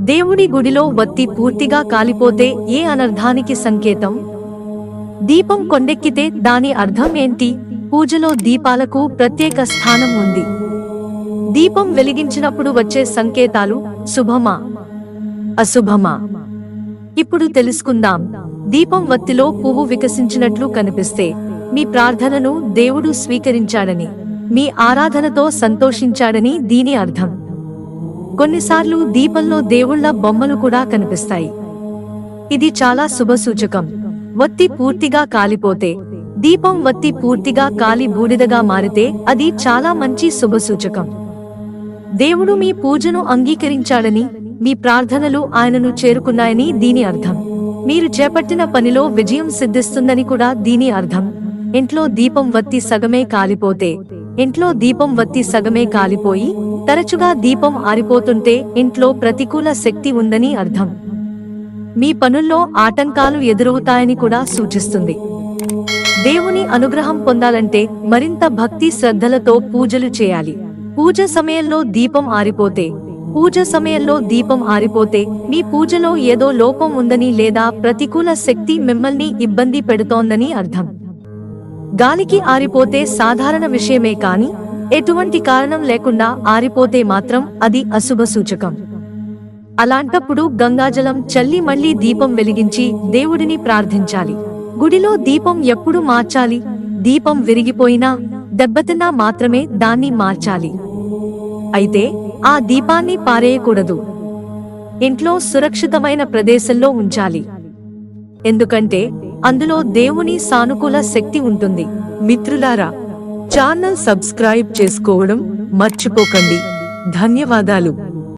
దేవుడి గుడిలో వత్తి పూర్తిగా కాలిపోతే ఏ అనర్ధానికి సంకేతం? దీపం కొండెక్కితే దాని అర్థం ఏంటి? పూజలో దీపాలకు ప్రత్యేక స్థానం ఉంది. దీపం వెలిగించినప్పుడు వచ్చే సంకేతాలు శుభమా? అశుభమా? ఇప్పుడు తెలుసుకుందాం. దీపం వత్తిలో పువ్వు వికసించినట్లు కనిపిస్తే మీ ప్రార్థనను దేవుడు స్వీకరించాడని మీ ఆరాధనతో సంతోషించాడని దీని అర్థం. కొన్నిసార్లు దీపంలో దేవుళ్ళ బొమ్మలు కూడా కనిపిస్తాయి. ఇది చాలా శుభసూచకం వత్తి పూర్తిగా కాలిపోతే దీపం వత్తి పూర్తిగా కాలి బూడిదగా మారితే అది చాలా మంచి శుభసూచకం దేవుడు మీ పూజను అంగీకరించాడని మీ ప్రార్థనలు ఆయనను చేరుకున్నాయని దీని అర్థం. మీరు చేపట్టిన పనిలో విజయం సిద్ధిస్తుందని కూడా దీని అర్థం. ఇంట్లో దీపం వత్తి సగమే కాలిపోతే ఇంట్లో దీపం వత్తి సగమే కాలిపోయి తరచుగా దీపం ఆరిపోతుంటే ఇంట్లో ప్రతికూల శక్తి ఉందని అర్థం. మీ పనుల్లో ఆటంకాలు ఎదురవుతాయని కూడా సూచిస్తుంది. దేవుని అనుగ్రహం పొందాలంటే మరింత భక్తి శ్రద్ధలతో పూజలు చేయాలి. పూజ సమయంలో దీపం ఆరిపోతే పూజ సమయంలో దీపం ఆరిపోతే మీ పూజలో ఏదో లోపం ఉందని లేదా ప్రతికూల శక్తి మిమ్మల్ని ఇబ్బంది పెడుతోందని అర్థం. గాలికి ఆరిపోతే సాధారణ విషయమే కాని ఎటువంటి కారణం లేకుండా ఆరిపోతే మాత్రం అది అశుభ సూచకం. అలాంటప్పుడు గంగాజలం చల్లి మళ్ళీ దీపం వెలిగించి దేవుడిని ప్రార్థించాలి. గుడిలో దీపం ఎప్పుడు మార్చాలి? దీపం విరిగిపోయినా దెబ్బతిన్నా మాత్రమే దాన్ని మార్చాలి. అయితే ఆ దీపాన్ని పారేయకూడదు. ఇంట్లో సురక్షితమైన ప్రదేశంలో ఉంచాలి. ఎందుకంటే అందులో దేవుని సానుకూల శక్తి ఉంటుంది. మిత్రులారా ఛానల్ సబ్స్క్రైబ్ చేసుకోవడం మర్చిపోకండి. ధన్యవాదాలు.